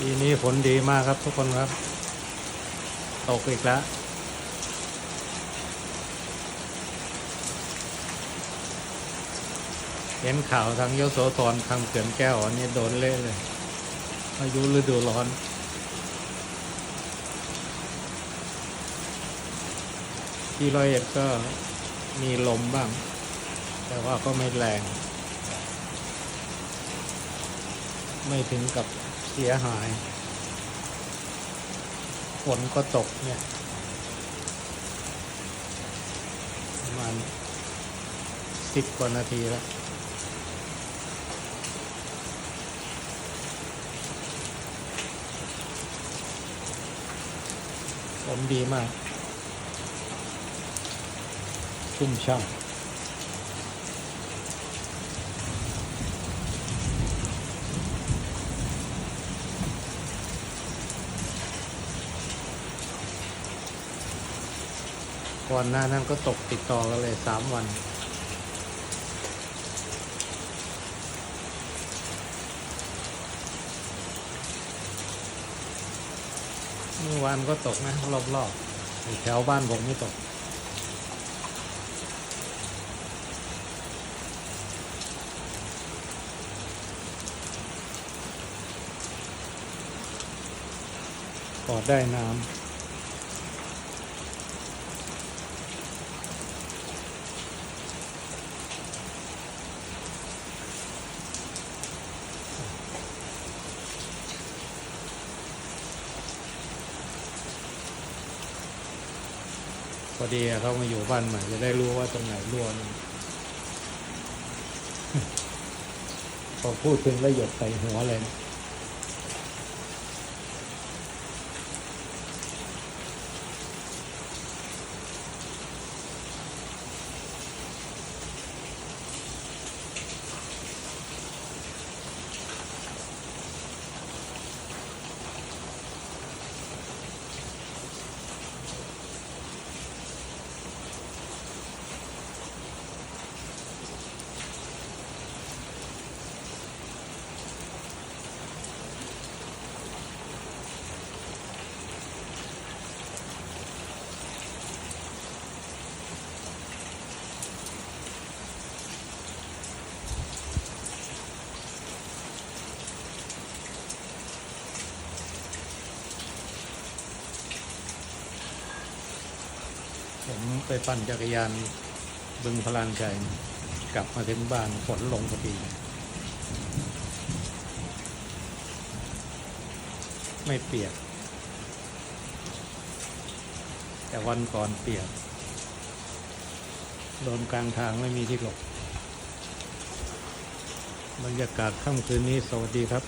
ปีนี้ฝนดีมากครับทุกคนครับ ตกอีกแล้ว เห็นข่าวทางยโสธรทางเขื่อนแก้วอันนี้โดนเละเลยพายุฤดูร้อนที่ร้อยเอ็ดก็มีลมบ้าง แต่ว่าก็ไม่แรง ไม่ถึงกับ เสียหาย ฝนก็ตกเนี่ยประมาณสิบกว่านาทีแล้วฝนดีมาก ชุ่มช่ำ ก่อนหน้านั้นก็ตกติดต่อกันเลยสามวัน เมื่อวานก็ตกนะรอบๆแถวบ้านผมไม่ตกพอได้น้ำ พอดีเขามาอยู่บ้านใหม่จะได้รู้ว่าตรงไหนรั่วพอพูดถึงแล้วหยดใส่หัวเลยนะ ผมไปปั่นจักรยานบึงพลานชัยกลับมาถึงบ้านฝนลงพอดี ไม่เปียก แต่วันก่อนเปียกโดนกลางทางไม่มีที่หลบบรรยากาศค่ำคืนนี้สวัสดีครับ